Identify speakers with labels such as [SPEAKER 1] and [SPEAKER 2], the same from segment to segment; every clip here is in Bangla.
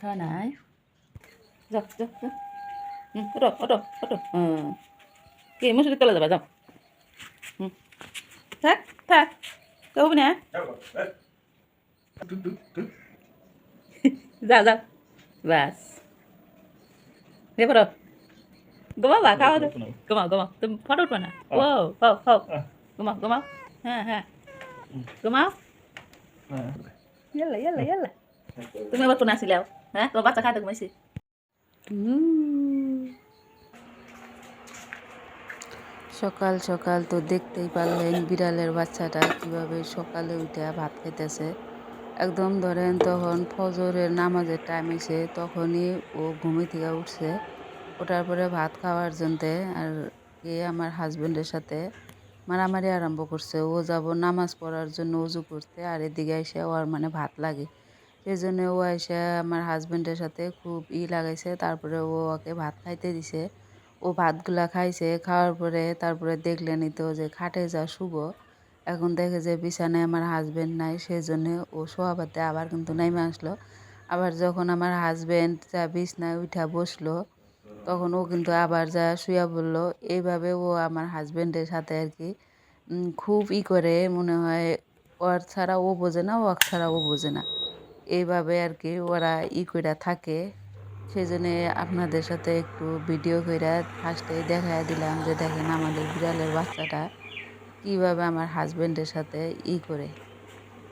[SPEAKER 1] 하나 자자자 응 어려 어려 어려 어 이게 무슨 색깔로 잡아 탁탁 떠오냐 자자 바스 해봐라 고마 봐 가와 고마 고마 좀 바로 보나 와우 와우 와우 고마 고마 하하 고마 yalla yalla yalla তুমি আবার কোন আসিলাও হ্যাঁ? তোমার বাচ্চা খাতে ঘুমাইছি।
[SPEAKER 2] সকাল সকাল তো দেখতেই পারলেন বিড়ালের বাচ্চাটা কীভাবে সকালে উঠে ভাত খেতেছে একদম ধরেন তখন ফজরের নামাজের টাইম এসে তখনই ও ঘুমে থেকে উঠছে। ওঠার পরে ভাত খাওয়ার জন্যে আর এ আমার হাজবেন্ডের সাথে মারামারি আরম্ভ করছে। ও যাব নামাজ পড়ার জন্য উজু করতে আর এদিকে এসে ওর মানে ভাত লাগে। সেই জন্য ও এসে আমার হাজবেন্ডের সাথে খুব ই লাগাইছে। তারপরে ও ওকে ভাত খাইতে দিছে। ও ভাতগুলা খাইছে, খাওয়ার পরে তারপরে দেখলেনই তো যে খাটে যা শুভ এখন দেখে যে বিছানায় আমার হাজবেন্ড নাই সেই জন্য ও শোয়াবাতে আবার কিন্তু নেমে আসলো। আবার যখন আমার হাজবেন্ড যা বিছনায় উঠা বসল, তখন ও কিন্তু আবার যা শুয়া বলল। এইভাবে ও আমার হাজবেন্ডের সাথে আর কি খুব ই করে মনে হয়, ওর ছাড়া ও বোঝে না, ও ছাড়া ও বোঝে না। এইভাবে আর কি ওরা ই কইরা থাকে। সেই জন্যে আপনাদের সাথে একটু ভিডিও কইরা ফার্স্টে দেখায় দিলাম যে দেখেন আমাদের বিড়ালের বাচ্চাটা কীভাবে আমার হাজবেন্ডের সাথে ই করে।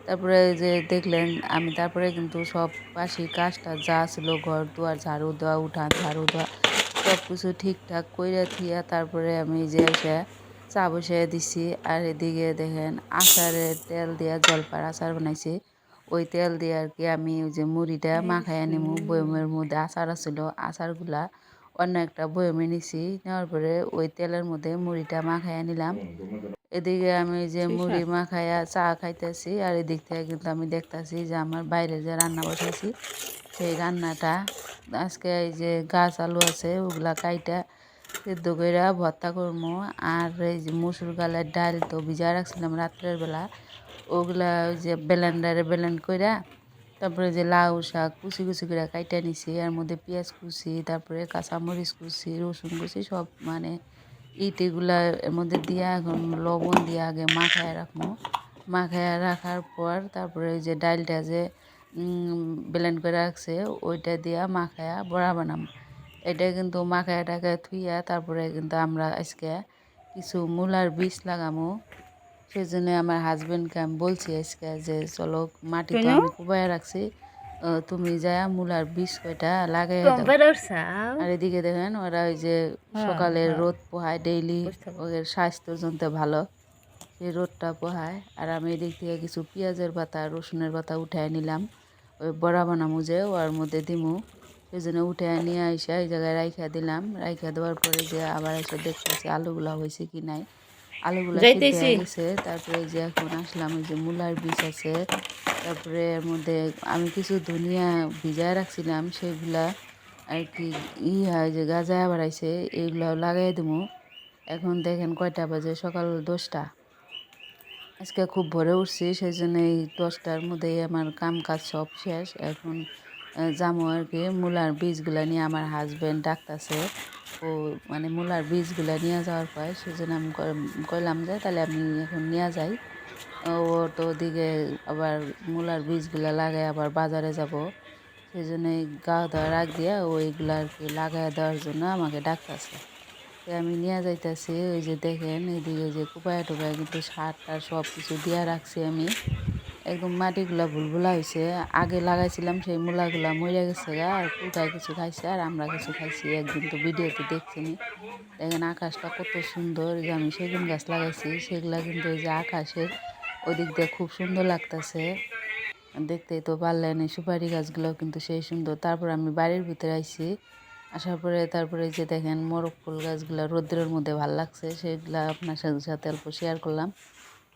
[SPEAKER 2] তারপরে যে দেখলেন, আমি তারপরে কিন্তু সব পাশি কাজটা যা ছিল, ঘর দুয়ার, ঝাড়ু দেওয়া, উঠান, ঝাড়ু দেওয়া সব কিছু ঠিকঠাক কইরা থিয়া তারপরে আমি যে এসে চা বসিয়ে দিছি। আর এদিকে দেখেন আচারের তেল দিয়া জলপার আচার বানাইছি। ওই তেল দিয়ে আর কি আমি ওই যে মুড়িটা মাখায় নিমু বয়মের মধ্যে আচার আছিল আচারগুলা অন্য একটা বয়মে নিছি নেওয়ার পরে ওই তেলের মধ্যে মুড়িটা মাখায় নিলাম এদিকে আমি যে মুড়ি মাখায়া চা খাইতেছি আর এদিক থেকে কিন্তু আমি দেখতাছি যে আমার বাইরে যে রান্না বসাইছি সেই রান্নাটা আজকে এই যে গাছ আলু আছে ওগুলা কাইটা সিদ্ধ কইরা ভর্তা করব আর এই যে মুসুর গালের ডাল তো ভিজা রাখছিলাম রাত্রের বেলা। ওগুলা ওই যে ব্লেন্ডারে ব্লেন্ড কইরা, তারপরে যে লাউ শাক কুচি কুচি করে কাইটা নিছি, এর মধ্যে পেঁয়াজ কুচি, তারপরে কাঁচামরিচ কুচি, রসুন কুচি, সব মানে ইট এগুলা এর মধ্যে দিয়া এখন লবণ দিয়ে আগে মাখায় রাখব মাখায় রাখার পর তারপরে ওই যে ডালটা যে ব্লেন্ড করে রাখছে, ওইটা দিয়া মাখায়া বড়া বানাম। এটা কিন্তু মাখায় টাকায় থুইয়া তারপরে কিন্তু আমরা আজকে কিছু মূলার বীজ লাগামো। সেই জন্য আমার হাজবেন্ডকে আমি বলছি আজকে যে চলো মাটি তো আমি কুবাই রাখছি। তুমি যায় মূলার বীজ কয়টা লাগাই আর এদিকে দেখেন ওরা ওই যে সকালে রোদ পোহায় ডেইলি ওদের স্বাস্থ্যের জন্য ভালো। সেই রোদটা পোহায়। আর আমি এদিক থেকে কিছু পেঁয়াজের পাতা রসুনের পাতা উঠায় নিলাম। ওই বড়া বানামু যে ওর মধ্যে দিমু। সেই জন্য উঠে নিয়ে আইসা এই জায়গায় রাইখা দিলাম। রাইখা দেওয়ার পরে যে আবার এসে দেখতেছি আলুগুলা হয়েছে কি নাই। আলুগুলা হয়ে গেছে। তারপরে যে এখন আসলাম ওই যে মূলার বীজ আছে। তারপরে এর মধ্যে আমি কিছু ধনিয়া ভিজায় রাখছিলাম সেগুলা আর কি ই হয় যে গাজা বাড়াইছে এইগুলাও লাগাই দেবো এখন দেখেন কয়টা বাজে সকাল দশটা। আজকে খুব ভোরে উঠছি সেই জন্য এই দশটার মধ্যেই আমার কাম কাজ সব শেষ। এখন যাব আর কি। মূলার বীজগুলা নিয়ে আমার হাজবেন্ড ডাকতেছে। ও মানে মূলার বীজগুলা নিয়ে যাওয়ার পর সেই জন্য আমি কইলাম যে তাহলে আমি এখন নিয়ে যাই। ও তো ওদিকে আবার মূলার বীজগুলা লাগাই আবার বাজারে যাব। সেই জন্য গা দেওয়ার আগ দিয়ে ওইগুলা আর কি লাগাই দেওয়ার জন্য আমাকে ডাকতেছে। আমি নিয়ে যাইতেছি। ওই যে দেখেন, এদিকে যে কুপায় টুপায় কিন্তু সার টার সব কিছু দিয়া রাখছি আমি। একদম মাটিগুলা ভুলভুলা হয়েছে আগে লাগাইছিলাম, সেই মূলাগুলা মরে গেছে গা, আর কুটায় কিছু খাইছে, আর আমরা কিছু খাইছি, একদিন তো ভিডিওতে দেখছিনি দেখেন আকাশটা কত সুন্দর যে আমি সেগুন গাছ লাগাইছি, সেগুলা কিন্তু ওই যে আকাশের ওদিক দিয়ে খুব সুন্দর লাগতেছে। দেখতেই তো পারলেন, এই সুপারি গাছগুলো কিন্তু সেই সুন্দর। তারপর আমি বাড়ির ভিতরে আইছি, আসার পরে, তারপরে যে দেখেন মোরগ ফুল গাছগুলো রোদ্রের মধ্যে ভালো লাগছে, সেগুলা আপনার সাথে সাথে অল্প শেয়ার করলাম।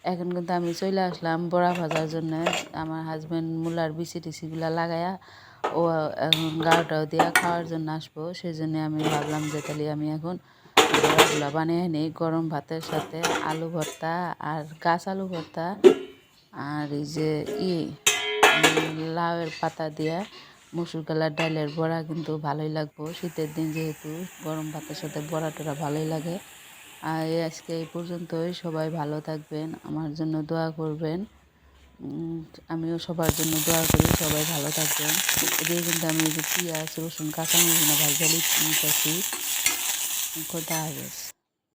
[SPEAKER 2] এখন কিন্তু আমি চলে আসলাম বড়া ভাজার জন্য। আমার হাজব্যান্ড মূলার বিচি টিচিগুলো লাগায়া ও এখন গাওটাও দিয়া খাওয়ার জন্য আসব। সেই জন্য আমি ভাবলাম যে তাহলে আমি এখন বড়াগুলো বানিয়ে নিই, গরম ভাতের সাথে আলু ভর্তা আর গাছ আলু ভর্তা আর এই যে ই লাউয়ের পাতা দিয়া মসুর কালার ডালের বড়া কিন্তু ভালোই লাগবো। শীতের দিন যেহেতু গরম ভাতের সাথে বড়া টড়া ভালোই লাগে। আর আজকে এই পর্যন্তই। সবাই ভালো থাকবেন, আমার জন্য দোয়া করবেন। আমিও সবার জন্য দোয়া করি, সবাই ভালো থাকবেন। এদিকে কিন্তু আমি যে পেঁয়াজ, রসুন, কাঁচামরিচ না, ভাজা নিতেছি। খোদা